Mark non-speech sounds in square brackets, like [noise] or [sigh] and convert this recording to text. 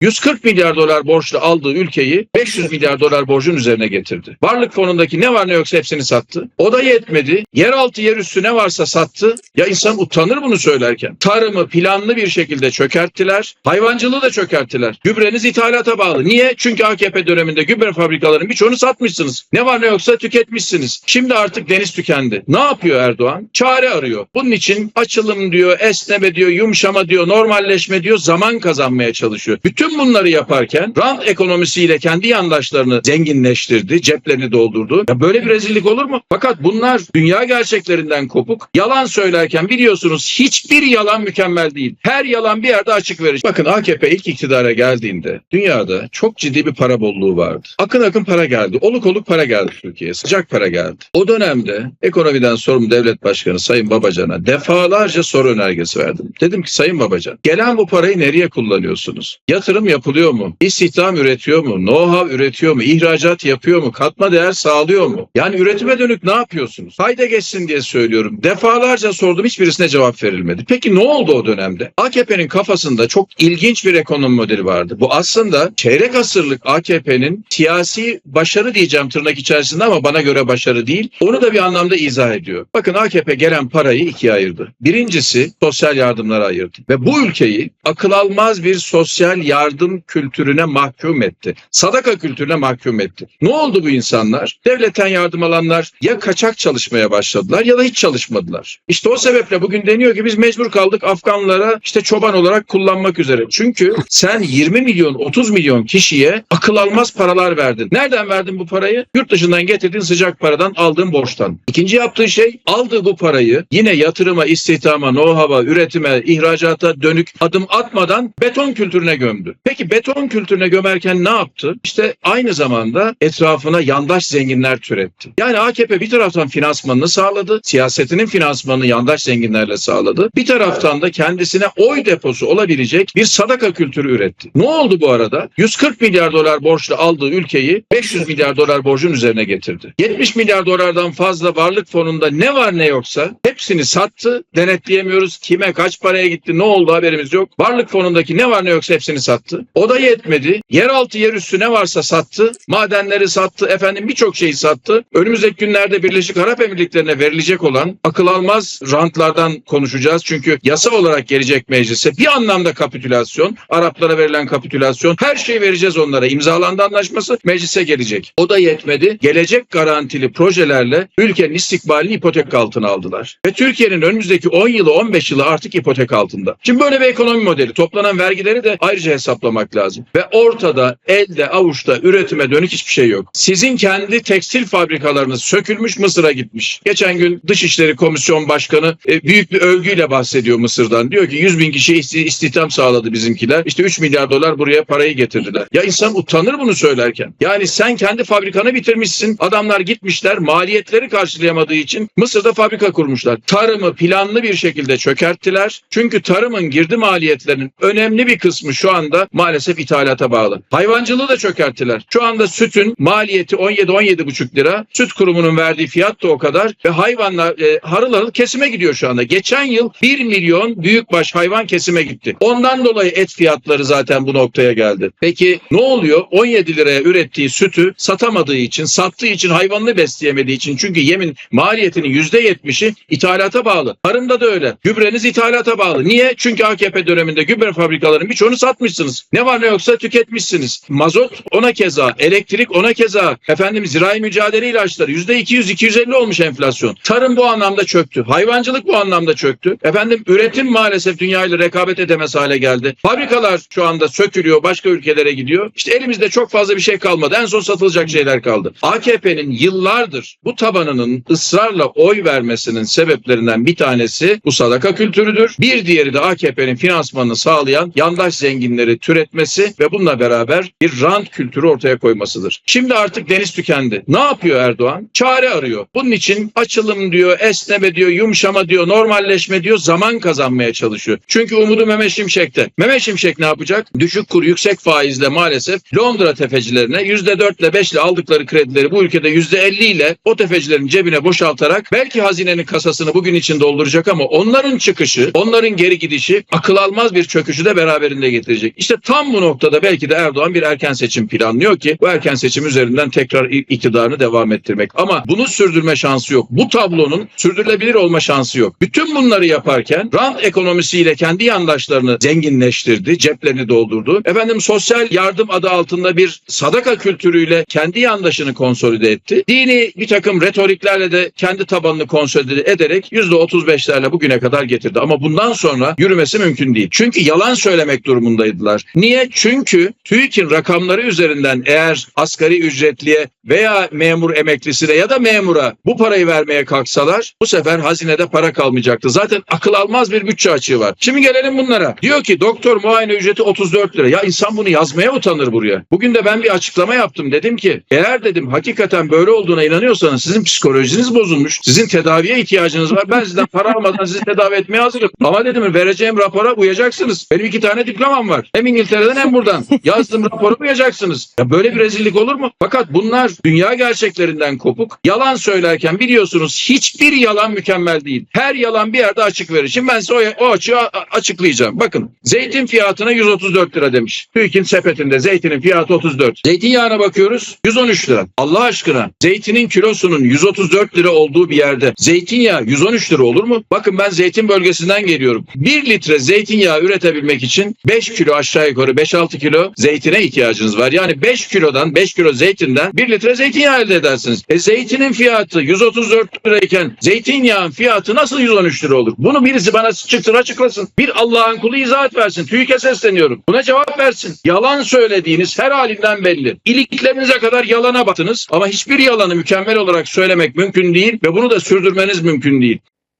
140 milyar dolar borçlu aldığı ülkeyi 500 milyar dolar borcun üzerine getirdi. Varlık fonundaki ne var ne yoksa hepsini sattı. O da yetmedi. Yeraltı yerüstü ne varsa sattı. Ya insan utanır bunu söylerken. Tarımı planlı bir şekilde çökerttiler. Hayvancılığı da çökerttiler. Gübreniz ithalata bağlı. Niye? Çünkü AKP döneminde gübre fabrikalarının birçoğunu satmışsınız. Ne var ne yoksa tüketmişsiniz. Şimdi artık deniz tükendi. Ne yapıyor Erdoğan? Çare arıyor. Bunun için açılım diyor, esneme diyor, yumuşama diyor, normalleşme diyor, zaman kazanmaya çalışıyor. Bütün bunları yaparken rant ekonomisiyle kendi yandaşlarını zenginleştirdi, ceplerini doldurdu. Ya böyle bir rezillik olur mu? Fakat bunlar dünya gerçeklerinden kopuk. Yalan söylerken biliyorsunuz hiçbir yalan mükemmel değil. Her yalan bir yerde açık verir. Bakın AKP ilk iktidara geldiğinde dünyada çok ciddi bir para bolluğu vardı. Akın akın para geldi. Oluk oluk para geldi Türkiye'ye. Sıcak para geldi. O dönemde ekonomiden sorumlu devlet başkanı Sayın Babacan'a defalarca soru önergesi verdim. Dedim ki Sayın Babacan gelen bu parayı nereye kullanıyorsunuz? Yatırım yapılıyor mu? İstihdam üretiyor mu? Know-how üretiyor mu? İhracat yapıyor mu? Katma değer sağlıyor mu? Yani üretime dönük ne yapıyorsunuz? Fayda geçsin diye söylüyorum. Defalarca sordum hiçbirisine cevap verilmedi. Peki ne oldu o dönemde? AKP'nin kafasında çok ilginç bir ekonomi modeli vardı. Bu aslında çeyrek asırlık AKP'nin siyasi başarı diyeceğim tırnak içerisinde ama bana göre başarı değil. Onu da bir anlamda izah ediyor. Bakın AKP gelen parayı ikiye ayırdı. Birincisi sosyal yardımlara ayırdı. Ve bu ülkeyi akıl almaz bir sosyal yardım kültürüne mahkum etti. Sadaka kültürüne mahkum etti. Ne oldu bu insanlar? Devletten yardım alanlar ya kaçak çalışmaya başladılar ya da hiç çalışmadılar. İşte o sebeple bugün deniyor ki biz mecbur kaldık Afganlara işte çoban olarak kullanmak üzere. Çünkü sen 20 milyon 30 milyon kişiye akıl almaz paralar verdin. Nereden verdin bu parayı? Yurt dışından getirdiğin sıcak paradan aldığın borçtan. İkinci yaptığı şey aldığı bu parayı yine yatırıma, istihdama, know-how'a, üretime, ihracata dönük adım atmadan beton kültürüne gömdü. Peki beton kültürüne gömerken ne yaptı? İşte aynı zamanda etrafına yandaş zenginler türetti. Yani AKP bir taraftan finansmanını sağladı, siyasetinin finansmanını yandaş zenginlerle sağladı. Bir taraftan da kendisine oy deposu olabilecek bir sadaka kültürü üretti. Ne oldu bu arada? 140 milyar dolar borçlu aldığı ülkeyi 500 milyar dolar borcun üzerine getirdi. 70 milyar dolardan fazla varlık fonunda ne var ne yoksa hepsini sattı. Denetleyemiyoruz. Kime kaç paraya gitti ne oldu haberimiz yok. Varlık fonundaki ne var ne yoksa hepsini sattı. O da yetmedi. Yeraltı yerüstü ne varsa sattı. Madenleri sattı. Efendim birçok şeyi sattı. Önümüzdeki günlerde Birleşik Arap Emirlikleri'ne verilecek olan akıl almaz rantlardan konuşacağız. Çünkü yasa olarak gelecek meclise bir anlamda kapitülasyon, Araplara verilen kapitülasyon, her şeyi vereceğiz onlara. İmzalandı anlaşması meclise gelecek. O da yetmedi. Gelecek garantili projelerle ülkenin istikbalini ipotek altına aldılar. Ve Türkiye'nin önümüzdeki 10 yılı 15 yılı artık ipotek altında. Şimdi böyle bir ekonomi modeli. Toplanan vergileri de ayrıca hesaplamak lazım. Ve ortada elde avuçta üretime dönük hiçbir şey yok. Sizin kendi tekstil fabrikalarınız sökülmüş Mısır'a gitmiş. Geçen gün Dışişleri Komisyon Başkanı e, büyük bir övgüyle bahsediyor Mısır'dan. Diyor ki 100 bin kişi isti- istihdam sağladı bizimkiler. İşte 3 milyar dolar buraya parayı getirdiler. Ya insan utanır bunu söylerken. Yani sen kendi fabrikanı bitirmişsin. Adamlar gitmişler maliyetleri karşılayamadığı için Mısır'da fabrika kurmuşlar. Tarımı planlı bir şekilde çökerttiler. Çünkü tarımın girdi maliyetlerinin önemli bir kısmı şu anda maalesef ithalata bağlı. Hayvancılığı da çökerttiler. Şu anda sütün maliyeti 17-17,5 lira. Süt kurumunun verdiği fiyat da o kadar. Ve hayvanlar e, harıl harıl kesime gidiyor şu anda. Geçen yıl 1 milyon büyükbaş hayvan kesime gitti. Ondan dolayı et fiyatları zaten bu noktaya geldi. Peki ne oluyor? 17 liraya ürettiği sütü satamadığı için, sattığı için hayvanını besleyemediği için çünkü yemin maliyetinin %70'i ithalata bağlı. Tarımda da öyle. Gübreniz ithalata bağlı. Niye? Çünkü AKP döneminde gübre fabrikalarının birçoğunu satmışsınız. Ne var ne yoksa tüketmişsiniz. Mazot ona keza, elektrik ona keza. Efendim zirai mücadele ilaçları %200-250 olmuş enflasyon. Tarım bu anlamda çöktü. Hayvancılık bu anlamda çöktü. Efendim üretim maalesef dünyayla rekabet edemez hale geldi. Fabrikalar şu anda sökülüyor, başka ülkelere gidiyor. İşte elimizde çok fazla bir şey kalmadı. En son satılacak şeyler kaldı. AKP'nin yıllardır bu tabanının ısrarla oy vermesinin sebeplerinden bir tanesi bu sadaka kültürüdür. Bir diğeri de AKP'nin finansmanını sağlayan yandaş zenginleri türetmesi ve bununla beraber bir rant kültürü ortaya koymasıdır. Şimdi artık deniz tükendi. Ne yapıyor Erdoğan? Çare arıyor. Bunun için açılım diyor, esneme diyor, yumuşama diyor, normalleşme diyor, zaman kazanmaya çalışıyor. Çünkü umudu Mehmet Şimşek'te. Mehmet Şimşek ne yapacak? Düşük kur, yüksek faizle maalesef Londra tefecilerine %4 ile 5 ile aldıkları kredileri bu ülkede %50 ile o tefecilerin cebine boşaltarak belki hazinenin kasasını bugün için dolduracak ama onların çıkışı, onların geri gidişi akıl almaz bir çöküşü de beraberinde getirecek. İşte İşte tam bu noktada belki de Erdoğan bir erken seçim planlıyor ki bu erken seçim üzerinden tekrar iktidarını devam ettirmek. Ama bunu sürdürme şansı yok. Bu tablonun sürdürülebilir olma şansı yok. Bütün bunları yaparken rant ekonomisiyle kendi yandaşlarını zenginleştirdi, ceplerini doldurdu. Efendim sosyal yardım adı altında bir sadaka kültürüyle kendi yandaşını konsolide etti. Dini bir takım retoriklerle de kendi tabanını konsolide ederek %35'lerle bugüne kadar getirdi. Ama bundan sonra yürümesi mümkün değil. Çünkü yalan söylemek durumundaydılar. Niye? Çünkü TÜİK'in rakamları üzerinden eğer asgari ücretliye veya memur emeklisine ya da memura bu parayı vermeye kalksalar bu sefer hazinede para kalmayacaktı. Zaten akıl almaz bir bütçe açığı var. Şimdi gelelim bunlara. Diyor ki doktor muayene ücreti 34 lira. Ya insan bunu yazmaya utanır buraya. Bugün de ben bir açıklama yaptım. Dedim ki eğer dedim hakikaten böyle olduğuna inanıyorsanız sizin psikolojiniz bozulmuş. Sizin tedaviye ihtiyacınız var. Ben sizden para almadan sizi tedavi etmeye hazırım. Ama dedim vereceğim rapora uyacaksınız. Benim iki tane diplomam var. Hem İngiltere'den hem buradan. [laughs] Yazdığım rapora uyacaksınız. Ya böyle bir rezillik olur mu? Fakat bunlar dünya gerçeklerinden kopuk. Yalan söylerken biliyorsunuz hiçbir yalan mükemmel değil. Her yalan bir yerde açık verir. Şimdi ben size o, o açığı açıklayacağım. Bakın zeytin fiyatına 134 lira demiş. TÜİK'in sepetinde zeytinin fiyatı 34. Zeytinyağına bakıyoruz 113 lira. Allah aşkına zeytinin kilosunun 134 lira olduğu bir yerde zeytinyağı 113 lira olur mu? Bakın ben zeytin bölgesinden geliyorum. 1 litre zeytinyağı üretebilmek için 5 kilo aşağı yukarı 5-6 kilo zeytine ihtiyacınız var. Yani 5 kilodan 5 kilo zeytinden 1 litre zeytinyağı elde edersiniz. E zeytinin fiyatı 134 lirayken zeytinyağın fiyatı nasıl 113 lira olur? Bunu birisi bana çıksın açıklasın. Bir Allah'ın kulu izahat versin. TÜİK'e sesleniyorum. Buna cevap versin. Yalan söylediğiniz her halinden belli. İliklerinize kadar yalana baktınız ama hiçbir yalanı mükemmel olarak söylemek mümkün değil ve bunu da sürdürmeniz mümkün değil.